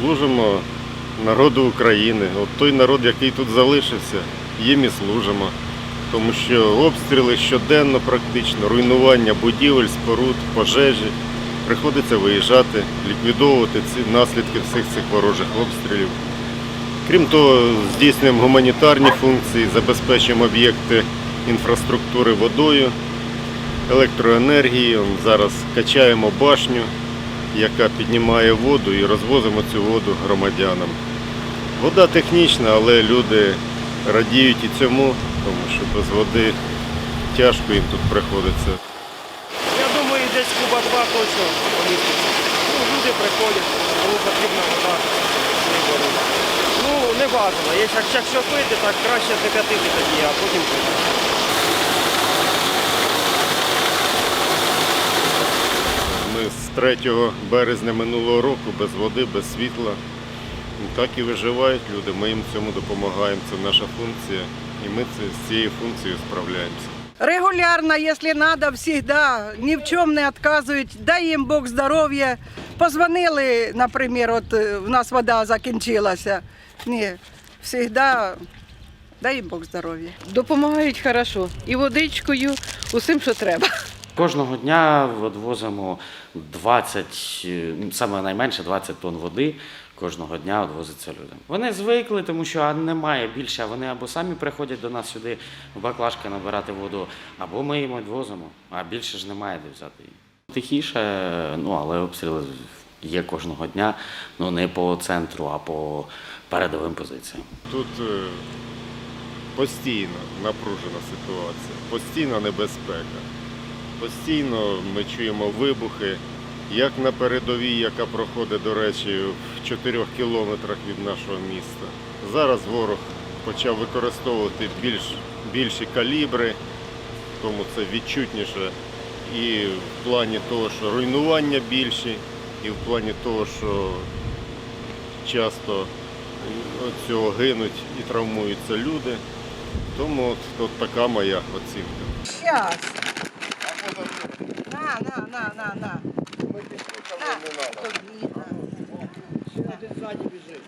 служимо народу України. От той народ, який тут залишився, їм і служимо. Тому що обстріли щоденно практично, руйнування будівель, споруд, пожежі. Приходиться виїжджати, ліквідовувати ці наслідки всіх цих ворожих обстрілів. Крім того, здійснюємо гуманітарні функції, забезпечуємо об'єкти інфраструктури водою, електроенергією. Зараз качаємо башню, яка піднімає воду і розвозимо цю воду громадянам. Вода технічна, але люди радіють і цьому, тому що без води тяжко їм тут приходиться. Я думаю, десь куба два точно поміститься. Ну, люди приходять, кому потрібна вода. Ну, не бажано. Якщо, пити, так краще п'яти тоді, а потім пити. Ми з 3 березня минулого року без води, без світла. Так і виживають люди. Ми їм в цьому допомагаємо. Це наша функція. І ми це, з цією функцією справляємося. Регулярно, если надо, всегда, ни в чем не отказывают. Дай їм Бог здоров'я. Позвонили, наприклад, от е, в нас вода закінчилася. Ні, всегда дай їм Бог здоров'я. Допомагають хорошо і водичкою, усім, що треба. Кожного дня відвозимо 20, е, саме найменше 20 тонн води. Кожного дня відвозиться людям. Вони звикли, тому що немає більше. Вони або самі приходять до нас сюди в баклажки набирати воду, або ми їм відвозимо, а більше ж немає де взяти її. Тихіше, ну але обстріли є кожного дня, ну не по центру, а по передовим позиціям. Тут е, постійно напружена ситуація, постійна небезпека. Постійно ми чуємо вибухи, як на передовій, яка проходить, до речі, в 4 кілометрах від нашого міста. Зараз ворог почав використовувати більш, більші калібри, тому це відчутніше і в плані того, що руйнування більші, і в плані того, що часто цього гинуть і травмуються люди. Тому от, от така моя оцінка. Щас. На, на, на, на, на. Ми не надо. Ще один ззаді біжить.